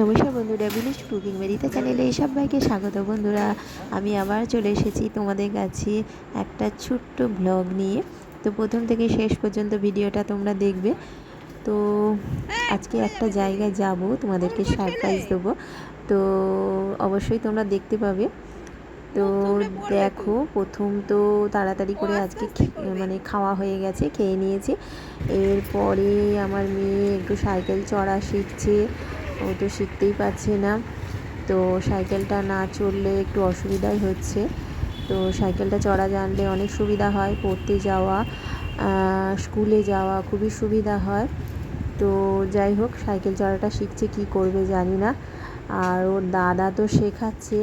নমস্কার বন্ধুরা বিলিশ কুকিং মেরিতে চ্যানেলে সবাইকে স্বাগত বন্ধুরা। আমি আবার চলে এসেছি তোমাদের কাছে একটা ছোট্ট ব্লগ নিয়ে। তো প্রথম থেকে শেষ পর্যন্ত ভিডিওটা তোমরা দেখবে। তো আজকে একটা জায়গায় যাব, তোমাদেরকে সারপ্রাইজ দেবো। তো অবশ্যই তোমরা দেখতে পাবে। তো দেখো, প্রথম তো তাড়াতাড়ি করে আজকে মানে খাওয়া হয়ে গেছে, খেয়ে নিয়েছি। এরপরে আমার মেয়ে একটু সাইকেল চড়া শিখছে। ও তো শিখতেই পারছে না। তো সাইকেলটা না চললে একটু অসুবিধাই হচ্ছে। তো সাইকেলটা চড়া জানলে অনেক সুবিধা হয়, পড়তে যাওয়া স্কুলে যাওয়া খুবই সুবিধা হয়। তো যাই হোক, সাইকেল চড়াটা শিখছে কি করবে জানি না। আর ওর দাদা তো শেখাচ্ছে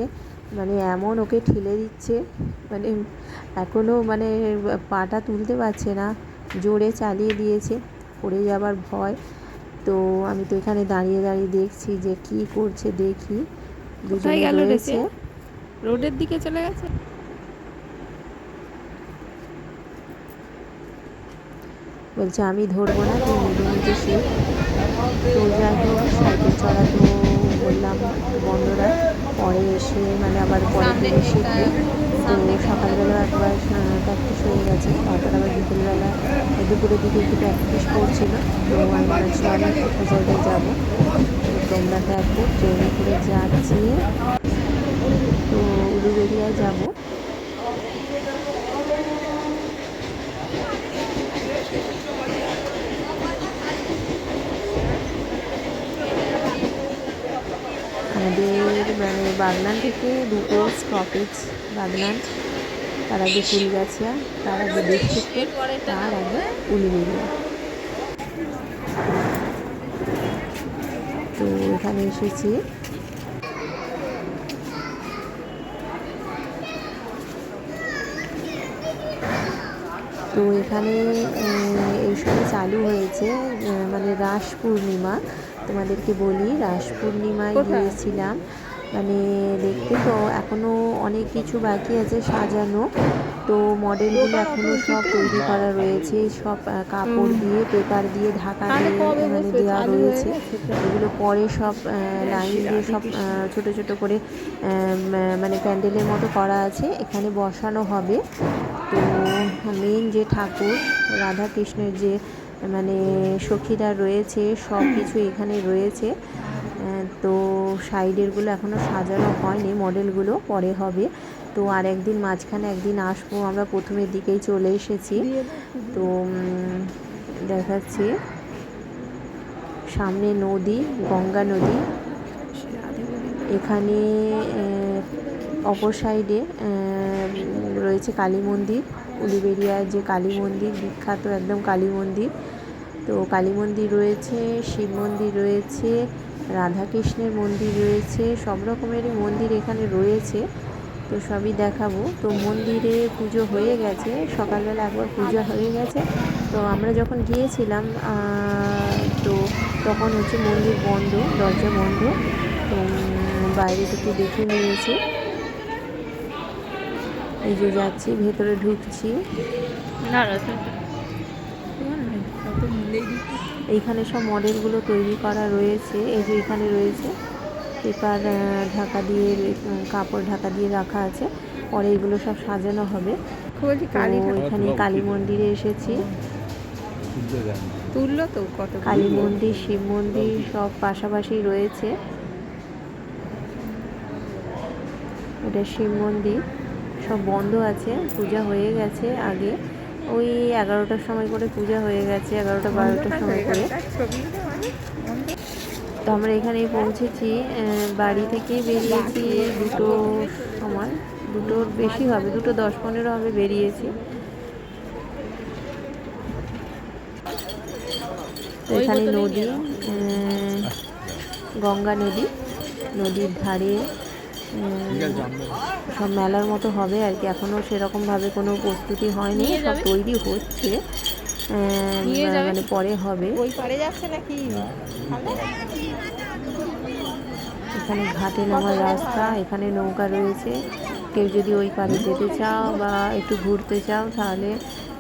মানে এমন ওকে ঠেলে দিচ্ছে মানে এখনও মানে পাটা তুলতে পারছে না, জোরে চালিয়ে দিয়েছে, পড়ে যাবার ভয়। তো আমি তো এখানে দাঁড়িয়ে দাঁড়িয়ে দেখছি যে কি করছে দেখি। কোথায় গেল রয়েছে। রোডের দিকে চলে গেছে? বলছে আমি ধরবো না তুই নিজে নিজে শিখ তো যাই হোক সাইকেল চড়া তো বললাম বন্ধরা। পরে এসে মানে আবার পরে দিনে শিখবে তো সকালবেলা একবার প্র্যাকটিস হয়ে গেছে। তারপর আবার বিকেলবেলা দুপুরের দিকে একটু প্র্যাকটিস করছিল। তো আমি বলছি আমি জায়গায় যাব। তো তোমরা দেখো ট্রেনে করে যাচ্ছি তো উলুবেরিয়ায় যাব। মানে বাগনান থেকে দুটো স্টপেজ বাগনান তার আগে ফুলগাছিয়া তার আগে দেশপুর তার আগে উলুবেরিয়া তো এখানে এসেছি। তো এখানে এই সময় চালু হয়েছে মানে রাস পূর্ণিমা। তোমাদেরকে বলি রাস পূর্ণিমায় গিয়েছিলাম। মানে দেখতে তো এখনও অনেক কিছু বাকি আছে সাজানো। তো মডেলগুলো এখনও সব তৈরি করা রয়েছে সব কাপড় দিয়ে পেপার দিয়ে ঢাকা দিয়ে মানে দেওয়া রয়েছে। এগুলো পরে সব লাইন দিয়ে সব আহ, ছোট ছোট করে মানে প্যান্ডেলের মতো করা আছে। এখানে বসানো হবে। তো মেন যে ঠাকুর রাধা কৃষ্ণের যে মানে সখীরা রয়েছে সব কিছু এখানে রয়েছে। সাইডেরগুলো এখনও সাজানো হয়নি, মডেলগুলো পরে হবে। তো আর একদিন মাঝখানে একদিন আসব, আমরা প্রথমের দিকেই চলে এসেছি। তো দেখাচ্ছি। সামনে নদী, গঙ্গা নদী। এখানে অপর সাইডে রয়েছে কালী মন্দির উলুবেরিয়ার যে কালী মন্দির, বিখ্যাত একদম কালী মন্দির। তো কালী মন্দির রয়েছে, শিব মন্দির রয়েছে রাধাকৃষ্ণের মন্দির রয়েছে সব রকমেরই মন্দির এখানে রয়েছে। তো সবই দেখাবো। তো মন্দিরে পুজো হয়ে গেছে সকালবেলা একবার পুজো হয়ে গেছে। তো আমরা যখন গিয়েছিলাম তো তখন হচ্ছে মন্দির বন্ধ দরজা বন্ধ। তো বাইরে থেকে দেখে নিয়েছি। এই যে যাচ্ছি ভেতরে ঢুকছি। না এইখানে সব মডেলগুলো তৈরি করা রয়েছে এই যে এখানে রয়েছে। পেপার ঢাকা দিয়ে কাপড় ঢাকা দিয়ে রাখা আছে। পরে এগুলো সব সাজানো হবে। এখানে কালী মন্দিরে এসেছি। তুললো তো কত কালী মন্দির শিব মন্দির সব পাশাপাশি রয়েছে। এটা শিব মন্দির। সব বন্ধ আছে পূজা হয়ে গেছে আগে। ওই এগারোটার সময় করে পূজা হয়ে গেছে এগারোটা বারোটার সময় করে। তো আমরা এখানেই পৌঁছেছি বাড়ি থেকে বেরিয়েছি দুটো সময়। দুটোর বেশি হবে দুটো দশ পনেরো হবে বেরিয়েছি। এখানে নদী গঙ্গা নদী নদীর ধারে সব মেলার মতো হবে আর কি। এখনও সেরকমভাবে কোনো প্রস্তুতি হয়নি সব তৈরি হচ্ছে? মানে পরে হবে। ওই পারে যাচ্ছে নাকি? এখানে ঘাটে নামার রাস্তা এখানে নৌকা রয়েছে। কেউ যদি ওই পারে যেতে চাও বা একটু ঘুরতে চাও তাহলে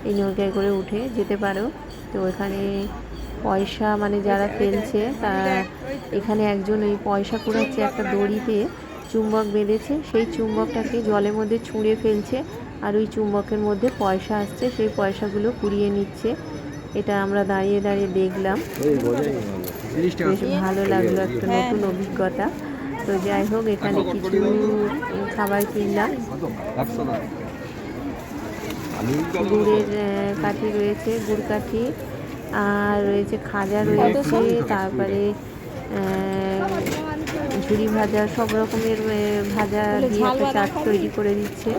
এই নৌকায় করে উঠে যেতে পারো। তো এখানে পয়সা মানে যারা ফেলছে তা এখানে একজন ওই পয়সা কুড়াচ্ছে একটা দড়িতে। চুম্বক বেঁধেছে সেই চুম্বকটাকে জলের মধ্যে ছুঁড়ে ফেলছে আর ওই চুম্বকের মধ্যে পয়সা আসছে সেই পয়সাগুলো কুড়িয়ে নিচ্ছে। এটা আমরা দাঁড়িয়ে দাঁড়িয়ে দেখলাম। বেশ ভালো লাগল একটা নতুন অভিজ্ঞতা। তো যাই হোক এখানে কিছু খাবার কিনলাম। গুড়ের কাঠি রয়েছে গুড় কাঠি আর রয়েছে খাজা রয়েছে তারপরে ঝুড়ি ভাজা সব রকমের ভাজা দিয়ে একটা চাট তৈরি করে দিচ্ছে।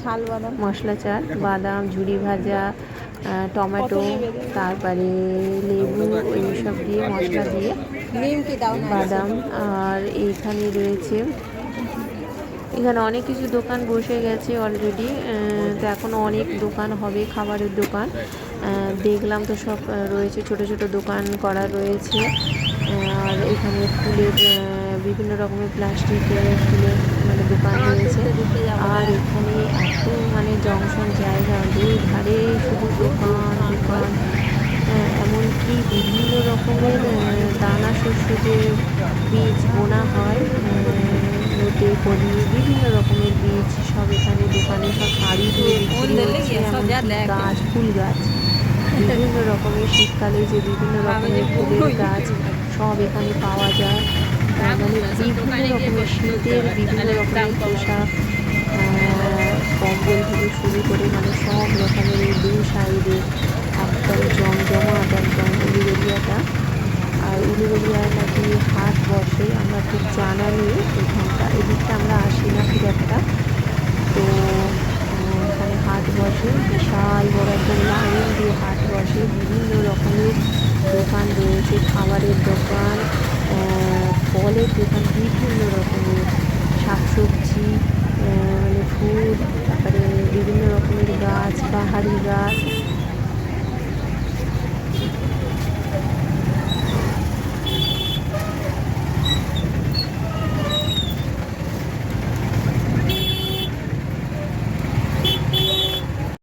ঝাল বাদাম। মশলা চাট বাদাম ঝুড়ি ভাজা টমেটো তারপরে লেবু এইসব দিয়ে মশলা দিয়ে বাদাম আর এইখানে রয়েছে এখানে অনেক কিছু দোকান বসে গেছে অলরেডি তো এখনও অনেক দোকান হবে খাবারের দোকান। দেখলাম তো সব রয়েছে ছোট ছোট দোকান করা রয়েছে। আর এখানে ফুলের বিভিন্ন রকমের প্লাস্টিকের ফুলের মানে দোকান রয়েছে। আর এখানে এত মানে জংশন জায়গা দুই ধারে শুধু দোকান দোকান। হ্যাঁ, এমনকি বিভিন্ন রকমের দানা শস্য যে বীজ বোনা হয় রোদে করি বিভিন্ন রকমের বীজ সব এখানে দোকানে সব শাড়ি দিয়ে গাছ ফুল গাছ। বিভিন্ন রকমের শীতকালে যে বিভিন্ন রকমের ফুলের গাছ সব এখানে পাওয়া যায়। বিভিন্ন রকমের শীতের বিভিন্ন রকমের পোশাক কম্বল থেকে শুরু করে মানে সব রকমের এই দুই সাইডে একদম জমজমাট, একদম উলুবেরিয়াটা আর উলুবেরিয়ায় নাকি হাট বসে, আমরা ঠিক জানা নেই এখানটা। এদিকটা আমরা আসি না খুব একটা। তো এখানে হাট বসে, বিশাল বড় একটা লাইন দিয়ে হাট বসে। বিভিন্ন রকমের দোকান রয়েছে, খাবারের দোকান ফলের দোকান বিভিন্ন রকমের শাকসবজি মানে ফুল তারপরে বিভিন্ন রকমের গাছ পাহাড়ি গাছ